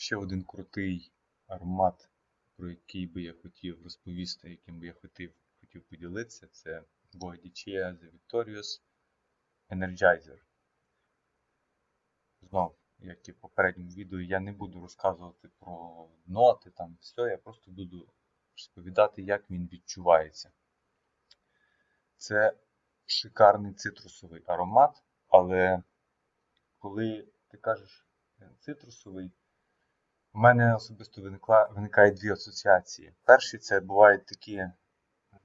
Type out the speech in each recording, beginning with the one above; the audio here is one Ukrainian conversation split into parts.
Ще один крутий аромат, про який би я хотів розповісти, яким би я хотів, хотів поділитися, це Boadicea The Victorious Energizer. Знов, як і в попередньому відео, я не буду розказувати про ноти, там все, я просто буду розповідати, як він відчувається. Це шикарний цитрусовий аромат, але коли ти кажеш е, цитрусовий, у мене особисто виникла, виникає дві асоціації. Перший це бувають такі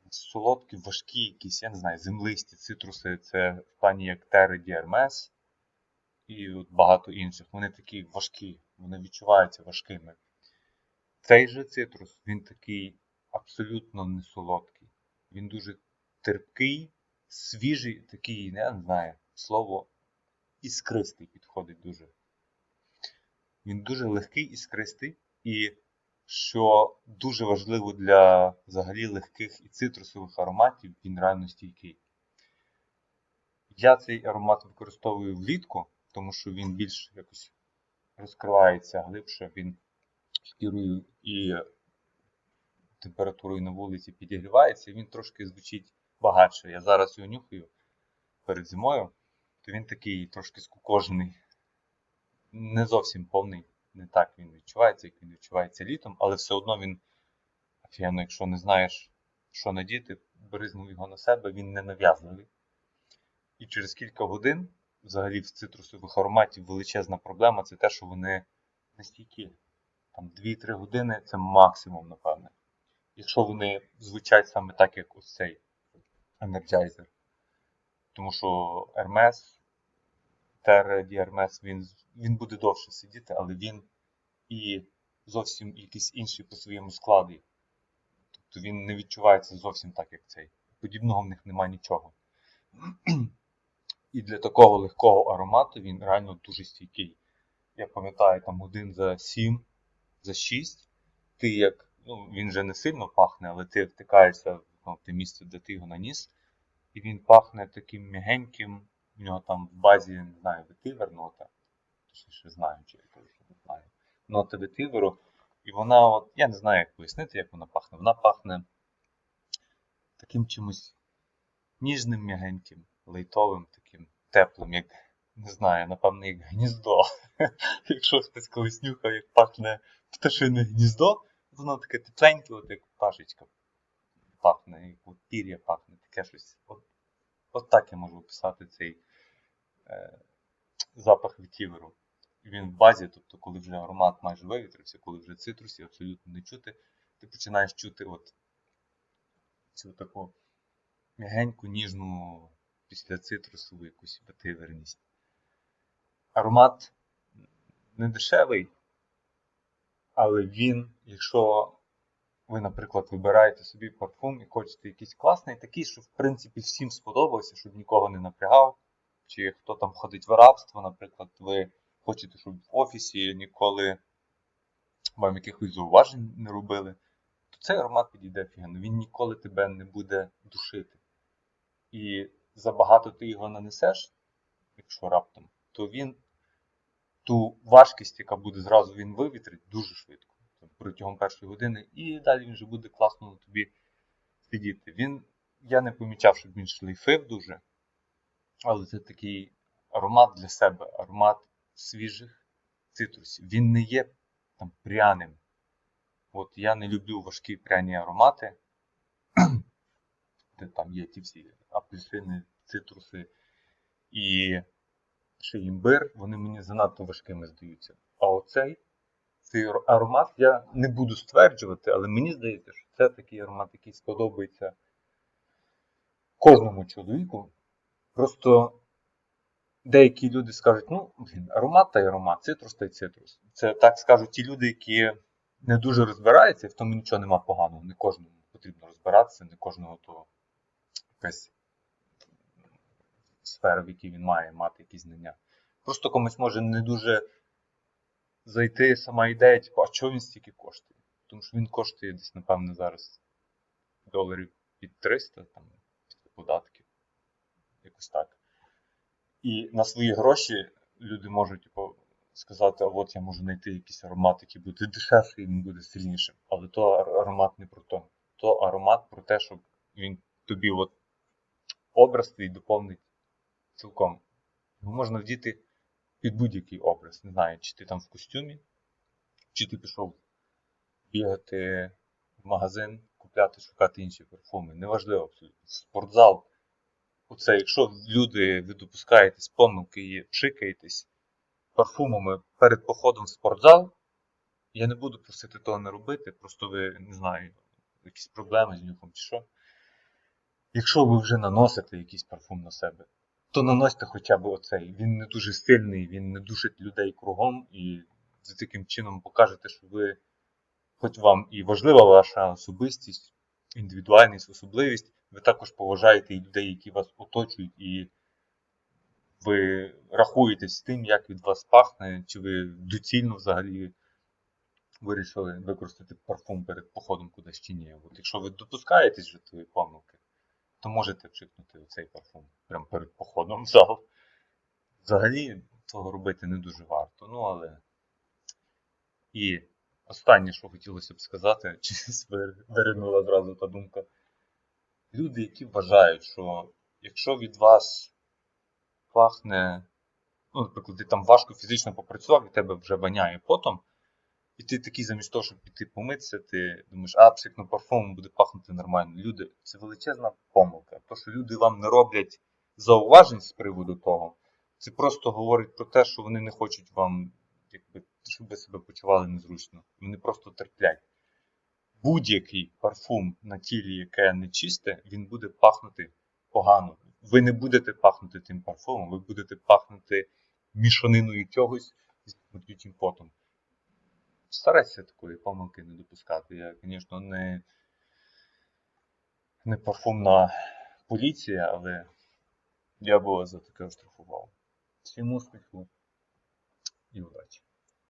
солодкі, важкі, якісь, я не знаю, землисті цитруси, це в плані як Терри Діармес і от багато інших. Вони такі важкі, вони відчуваються важкими. Цей же цитрус, він такий абсолютно не солодкий. Він дуже терпкий, свіжий, такий, я не знаю, слово іскристий підходить дуже. Він дуже легкий іскристий, і що дуже важливо для взагалі легких і цитрусових ароматів, він реально стійкий. Я цей аромат використовую влітку, тому що він більш якось розкривається глибше, він шкірою і температурою на вулиці підігрівається, він трошки звучить багатше. Я зараз його нюхаю перед зимою, то він такий трошки скукожений, зовсім повний. Не так він відчувається, як він відчувається літом, але все одно він офігенно, якщо не знаєш, що надіти, бризнув його на себе, він не нав'язливий. І через кілька годин, взагалі, в цитрусових ароматів величезна проблема це те, що вони не стійкі. Там 2-3 години це максимум, напевне. Якщо вони звучать саме так, як ось цей Energizer. Тому що Hermes, Terra di Hermes, він, він буде довше сидіти, але він і зовсім якийсь інший по своєму складі. Тобто він не відчувається зовсім так, як цей. Подібного в них немає нічого. І для такого легкого аромату він реально дуже стійкий. Я пам'ятаю, там годин за 7, за 6. Ти як, ну, він вже не сильно пахне, але ти втикаєшся в те місце, де ти його наніс. І він пахне таким м'ягеньким. В нього там в базі, не знаю, знаю, чи кажу, що не знаю. Нота ветиверу. І вона, от, я не знаю, як пояснити, як вона пахне. Вона пахне таким чимось ніжним, м'ягеньким, лейтовим, таким теплим, як, не знаю, напевно, як гніздо. Якщо хтось колись нюхав, як пахне пташине гніздо, воно таке тепленьке, от як пташечка пахне, як от пір'я пахне, таке щось. От, от так я можу описати цей е, запах ветіверу. Він в базі, тобто, коли вже аромат майже вивітрився, коли вже цитрусі абсолютно не чути, ти починаєш чути от цю таку м'ягеньку, ніжну після цитрусову якусь ветиверність. Аромат не дешевий, але він, якщо ви, наприклад, вибираєте собі парфум і хочете якийсь класний, такий, що в принципі всім сподобався, щоб нікого не напрягав. Чи хто там ходить в рабство, наприклад, ви хочете, щоб в офісі ніколи вам якихось зауважень не робили, то цей аромат підійде офігенно. Він ніколи тебе не буде душити. І забагато ти його нанесеш, якщо раптом, то він ту важкість, яка буде зразу він вивітрить, дуже швидко. Протягом першої години, і далі він вже буде класно на тобі сидіти. Він, я не помічав, щоб він шлейфив дуже, але це такий аромат для себе, аромат свіжих цитрусів. Він не є там пряним. От я не люблю важкі пряні аромати, де там є ті всі апельсини, цитруси і ще імбир, вони мені занадто важкими здаються. А оцей цей аромат я не буду стверджувати, але мені здається, що це такий аромат, який сподобається кожному чоловіку. Просто деякі люди скажуть, ну, блін, аромат та й аромат, цитрус та й цитрус. Це так скажуть ті люди, які не дуже розбираються, і в тому нічого нема поганого. Не кожному потрібно розбиратися, не кожного то якась сфера, в якій він має мати якісь знання. Просто комусь може не дуже зайти сама ідея, типу, а чого він стільки коштує? Тому що він коштує десь, напевно, зараз доларів під 300 там, податків. Якось так. І на свої гроші люди можуть типу, сказати, а от я можу знайти якийсь аромат, який буде дешевший, він буде сильнішим. Але то аромат не про то. То аромат про те, щоб він тобі от образ твій доповнить цілком. Його можна вдіти під будь-який образ. Не знаю, чи ти там в костюмі, чи ти пішов бігати в магазин, купляти, шукати інші парфуми. Неважливо абсолютно. Спортзал. Оце, якщо люди ви допускаєтесь помилки і пшикаєтесь парфумами перед походом в спортзал, я не буду просити того не робити, просто ви не знаю, якісь проблеми з нюхом чи що. Якщо ви вже наносите якийсь парфум на себе, то наносьте хоча б оцей. Він не дуже сильний, він не душить людей кругом, і за таким чином покажете, що ви, хоч вам і важлива ваша особистість, індивідуальність, особливість, ви також поважаєте і людей, які вас оточують, і ви рахуєтесь з тим, як від вас пахне, чи ви доцільно взагалі вирішили використати парфум перед походом кудись чи ні. От якщо ви допускаєтесь тої помилки, то можете вчикнути цей парфум прямо перед походом в зал. Взагалі того робити не дуже варто. Ну, але. І останнє, що хотілося б сказати, чи виринула зразу та думка. Люди, які вважають, що якщо від вас пахне, ну, наприклад, ти там важко фізично попрацював, і тебе вже воняє потом, і ти такий, замість того, щоб піти помитися, ти думаєш, а псикну парфумом буде пахнути нормально. Люди, це величезна помилка. То, що люди вам не роблять зауважень з приводу того, це просто говорить про те, що вони не хочуть вам, якби, щоб ви себе почували незручно. Вони просто терплять. Будь-який парфум на тілі, яке не чисте, він буде пахнути погано. Ви не будете пахнути тим парфумом, ви будете пахнути мішаниною чогось з матючим потом. Старайтеся такої помилки не допускати. Я, звісно, не, не парфумна поліція, але я вас за таке оштрафував. Всім успіху і удачі!